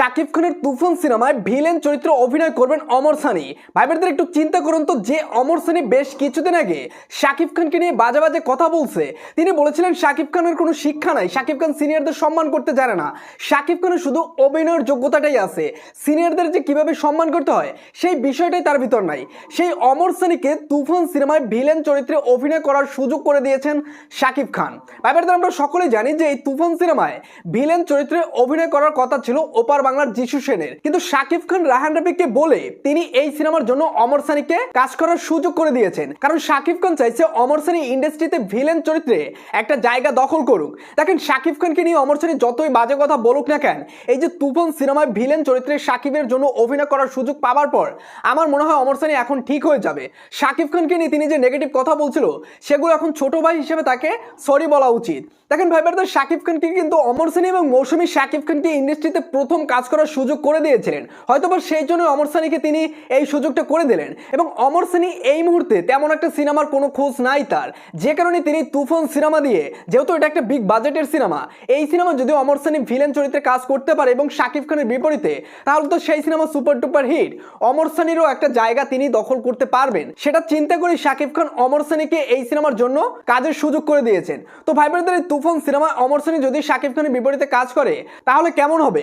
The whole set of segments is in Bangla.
শাকিব খানের তুফান সিনেমায় ভিলেন চরিত্রে অভিনয় করবেন অমর সানি। ভাইবারদের একটু চিন্তা করুন তো যে অমর সানি বেশ কিছুদিন আগে শাকিব খানকে নিয়ে বাজে বাজে কথা বলছে। তিনি বলেছিলেন, শাকিব খানের কোনো শিক্ষা নাই। শাকিব খান সিনিয়রদের সম্মান করতে জানে না। শাকিব খানের শুধু অভিনয়ের যোগ্যতাটাই আছে। সিনিয়রদের যে কীভাবে সম্মান করতে হয়, সেই বিষয়টাই তার ভিতর নাই। সেই অমর সানিকে তুফান সিনেমায় ভিলেন চরিত্রে অভিনয় করার সুযোগ করে দিয়েছেন শাকিব খান। ভাইবারদের আমরা সকলেই জানি যে এই তুফান সিনেমায় ভিলেন চরিত্রে অভিনয় করার কথা ছিল ওপার বাংলার যিশু সেনের। কিন্তু শাকিব খান, রাহান রফিককে বলে তিনি এই সিনেমার জন্য অমর সানিকে কাজ করার সুযোগ করে দিয়েছেন। কারণ শাকিব খান চাইছে অমর সানি ইন্ডাস্ট্রিতে ভিলেন চরিত্রে একটা জায়গা দখল করুক। দেখেন, শাকিব খানকে নিয়ে অমর সানি যতই বাজে কথা বলুক না কেন, এই যে তুফান সিনেমায় ভিলেন চরিত্রে শাকিবের জন্য অভিনয় করার সুযোগ পাওয়ার পর আমার মনে হয় অমর সানি এখন ঠিক হয়ে যাবে। শাকিব খানকে নিয়ে তিনি যে নেগেটিভ কথা বলছিল, সেগুলো এখন ছোট ভাই হিসেবে তাকে সরি বলা উচিত। দেখেন ভাই শাকিব খানকে কিন্তু অমর সানি এবং মৌসুমী শাকিব খানকে ইন্ডাস্ট্রিতে প্রথম কাজ করার সুযোগ করে দিয়েছিলেন। হয়তোবা সেই জন্য অমর সানিকে তিনি এই সুযোগটা করে দিলেন। এবং অমর সানি এই মুহূর্তে তেমন একটা সিনেমার কোনো খোঁজ নাই তার। যে কারণে তিনি তুফান সিনেমা দিয়ে, যেহেতু এটা একটা বিগ বাজেটের সিনেমা, এই সিনেমা যদিও অমর সানি ভিলেন চরিত্রে কাজ করতে পারে এবং শাকিব খানের বিপরীতে, তাহলে তো সেই cinema super duper hit Amar সানিরও একটা জায়গা তিনি দখল করতে পারবেন। সেটা চিন্তা করে শাকিব খান অমর সানিকে এই সিনেমার জন্য কাজের সুযোগ করে দিয়েছেন। তো ভাই বোনেদের এই তুফান সিনেমা অমর সানি যদি শাকিব খানের বিপরীতে কাজ করে, তাহলে কেমন হবে?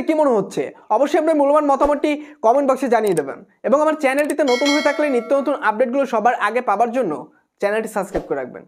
আপনাদের কি মনে হচ্ছে? অবশ্যই আপনার মূল্যবান মতামতটি কমেন্ট বক্সে জানিয়ে দেবেন। এবং আমার চ্যানেলটিতে নতুন হয়ে থাকলে নিত্য নতুন আপডেটগুলো সবার আগে পাবার জন্য চ্যানেলটি সাবস্ক্রাইব করে রাখবেন।